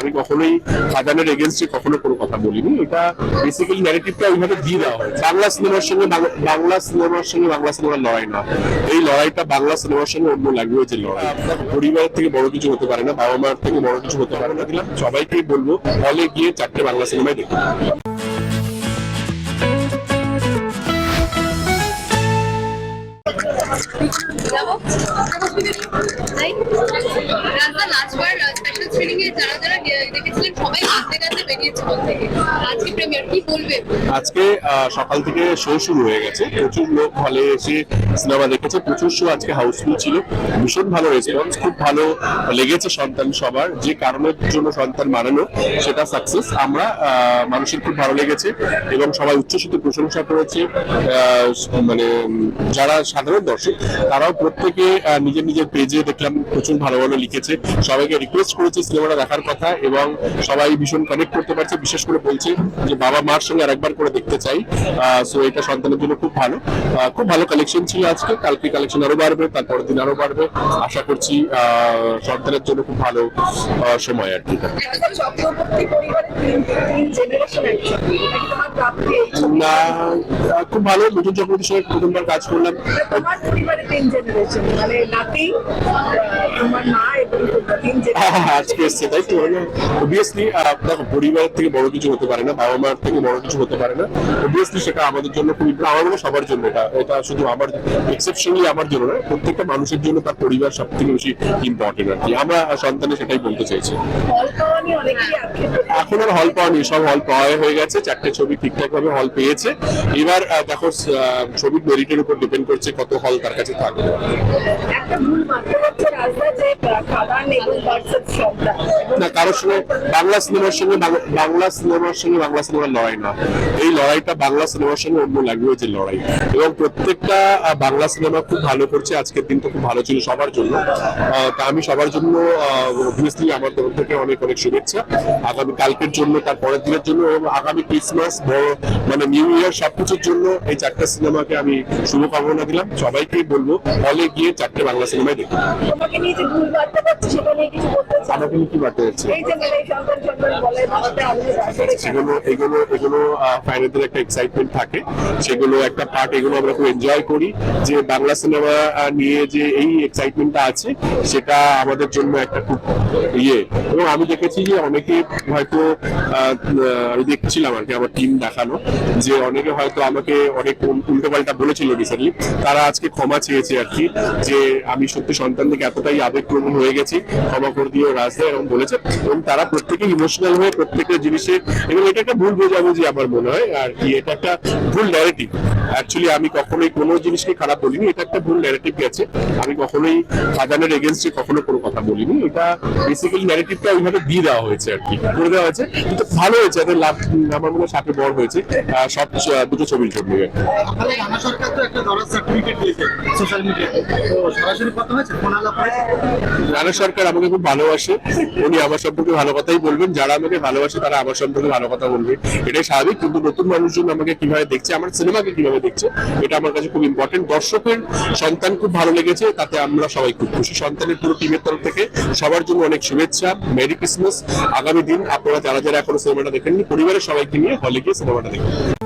আমি কখনোই খাদানের এগেনস্টে কখনো কোনো কথা বলিনি। এটা বেসিক্যালি ন্যারেটিভটা ওইভাবে দিয়ে দেওয়া হয়। বাংলা সিনেমার সঙ্গে বাংলা সিনেমার সঙ্গে বাংলা সিনেমার লড়াই না। এই লড়াইটা বাংলা সিনেমার সঙ্গে অন্য ল্যাঙ্গুয়েজের লড়াই। পরিবারের থেকে বড় কিছু হতে পারে না, বাবা মার থেকে বড় কিছু হতে পারে না। দিলাম, সবাইকেই বলব, হলে গিয়ে চারটে বাংলা সিনেমায় দেখুন। যাব। রাজদা লাস্টবার স্পেশাল স্ক্রিনিং এ যারা দেখেছিলেন সবাই কাঁদতে কাঁদতে বেরিয়েছে থেকে আজকে প্রিমিয়ার কি বলবে? আজকে সকাল থেকে শো শুরু হয়ে গেছে। প্রচুর লোক হলে এসে সিনেমা দেখেছে, প্রচুর শো আজকে হাউসফুল ছিল। ভীষণ ভালো রেসপন্স খুব ভালো লেগেছে সন্তান সবার। যে কারণের জন্য সন্তান বানানো, সেটা সাকসেস আমরা মানুষের খুব ভালো লেগেছে এবং সবাই উচ্ছ্বসিত প্রশংসা করেছে। মানে যারা সাধারণ দর্শক, তারাও প্রত্যেকে নিজের নিজের পেজে দেখলাম, প্রচুর ভালো ভালো লিখেছে। সবাইকে রিকোয়েস্ট করেছে সিনেমাটা দেখার কথা। এবং সবাই ভীষণ কানেক্ট করতে পারছে। বিশেষ করে বলছে যে বাবা মার সঙ্গে আরেকবার করে দেখতে চাই। সো এটা সন্তানের জন্য খুব ভালো। খুব ভালো কালেকশন ছিল আজকে। কালকে কালেকশন আরও বাড়বে, তারপরের দিন আরও বাড়বে। আশা করছি সন্তানের জন্য খুব ভালো সময় আর কি? না খুব ভালো। নতুন চক্রবর্তীর সঙ্গে প্রথমবার কাজ করলাম। তোমার পরিবারের তিন জেনারেশন মানে নাতি মা তোমরা হ্যাঁ, আজকে এসছে তাই তো? অবভিয়াসলি দেখো পরিবারের থেকে বড় কিছু হতে পারে না বাবা মার থেকে বড় কিছু হতে পারে না। অবভিয়াসলি সেটা আমাদের জন্য খুবই আমার মনে সবার জন্য এটা এটা শুধু আমার এক্সেপশনালি আমার জন্য না প্রত্যেকটা মানুষের জন্য তার পরিবার সব থেকে বেশি ইম্পর্টেন্ট আর কি। আমরা সন্তানে সেটাই বলতে চাইছি। এখন আর হল পাওয়া নেই সব হল পাওয়া হয়ে গেছে চারটে ছবি ঠিকঠাক ভাবে হল পেয়েছে। এবার দেখো ছবির মেরিটের উপর ডিপেন্ড করছে কত হল তার কাছে থাকবে। একটা ভুল মাত্র হচ্ছে রাজদা যে না কারোর সঙ্গে বাংলা সিনেমার সঙ্গে বাংলা সিনেমার সঙ্গে বাংলা সিনেমার লড়াই না। এই লড়াইটা বাংলা সিনেমার সঙ্গে অন্য ল্যাঙ্গুয়েজের লড়াই। এবং প্রত্যেকটা বাংলা সিনেমা খুব ভালো করছে। আজকের দিনটা খুব ভালো ছিল সবার জন্য। তা আমি সবার জন্য অবভিয়াসলি আমার তরফ থেকে অনেক অনেক শুভেচ্ছা। আগামী কালকের জন্য তার পরের দিনের জন্য এবং আগামী ক্রিসমাস বড় মানে নিউ ইয়ার সবকিছুর জন্য এই চারটা সিনেমাকে আমি শুভকামনা দিলাম। সবাইকেই বলব হলে গিয়ে চারটে বাংলা সিনেমায় দেখুন। Yeah. আমাকে কি বার্তা যাচ্ছে এই যে মানে এই সন্তান সন্তান বলে বাবাতে আলাদা আসলে সেগুলো এগুলো এগুলো ফাইনালদের একটা এক্সাইটমেন্ট থাকে। সেগুলো একটা পার্ট এগুলো আমরা খুব এনজয় করি। যে বাংলা সিনেমা নিয়ে যে এই এক্সাইটমেন্টটা আছে সেটা আমাদের জন্য একটা খুব ইয়ে। এবং আমি দেখেছি যে অনেকে হয়তো আমি দেখছিলাম আর কি আমার টিম দেখানো যে অনেকে হয়তো আমাকে অনেক উল্টো পাল্টা বলেছিল রিসেন্টলি তারা আজকে ক্ষমা চেয়েছে আর কি যে আমি সত্যি সন্তান থেকে এতটাই আবেগপ্রবণ হয়ে গেছি ক্ষমা করে দিয়ে রাজদা এবং বলেছে এবং তারা প্রত্যেকে ইমোশনাল হয়ে প্রত্যেকটা জিনিসে এবং এটা একটা ভুল বোঝাবুঝি আমার মনে হয় আর কি এটা একটা ভুল ন্যারেটিভ অ্যাকচুয়ালি আমি কখনোই কোনো জিনিসকে খারাপ বলিনি এটা একটা ভুল ন্যারেটিভ গেছে। আমি কখনোই খাদানের এগেনস্টে কখনো কোনো কথা বলিনি। এটা বেসিক্যালি ন্যারেটিভটা ওইভাবে দিয়ে দেওয়া হয়েছে আর কি করে দেওয়া হয়েছে। কিন্তু ভালো হয়েছে এদের লাভ আমার মনে হয় সাপে বড় হয়েছে সব দুটো ছবির জন্য রানা সরকার তো আমাকে খুব ভালোবাসে। উনি আমার সম্পর্কে ভালো কথাই বলবেন। যারা আমাকে ভালোবাসে, তারা আমার সম্পর্কে ভালো কথা বলবে। এটাই স্বাভাবিক। কিন্তু নতুন মানুষজন আমাকে কীভাবে দেখছে, আমার সিনেমাকে কীভাবে দেখছে, এটা আমার কাছে খুব ইম্পর্টেন্ট দর্শকের সন্তান খুব ভালো লেগেছে, তাতে আমরা সবাই খুব খুশি। সন্তানের পুরো টিমের তরফ থেকে সবার জন্য অনেক শুভেচ্ছা। Merry Christmas. আগামী দিন আপনারা যারা যারা এখনও সিনেমাটা দেখেননি, পরিবারের সবাইকে নিয়ে হলে গিয়ে সিনেমাটা দেখুন।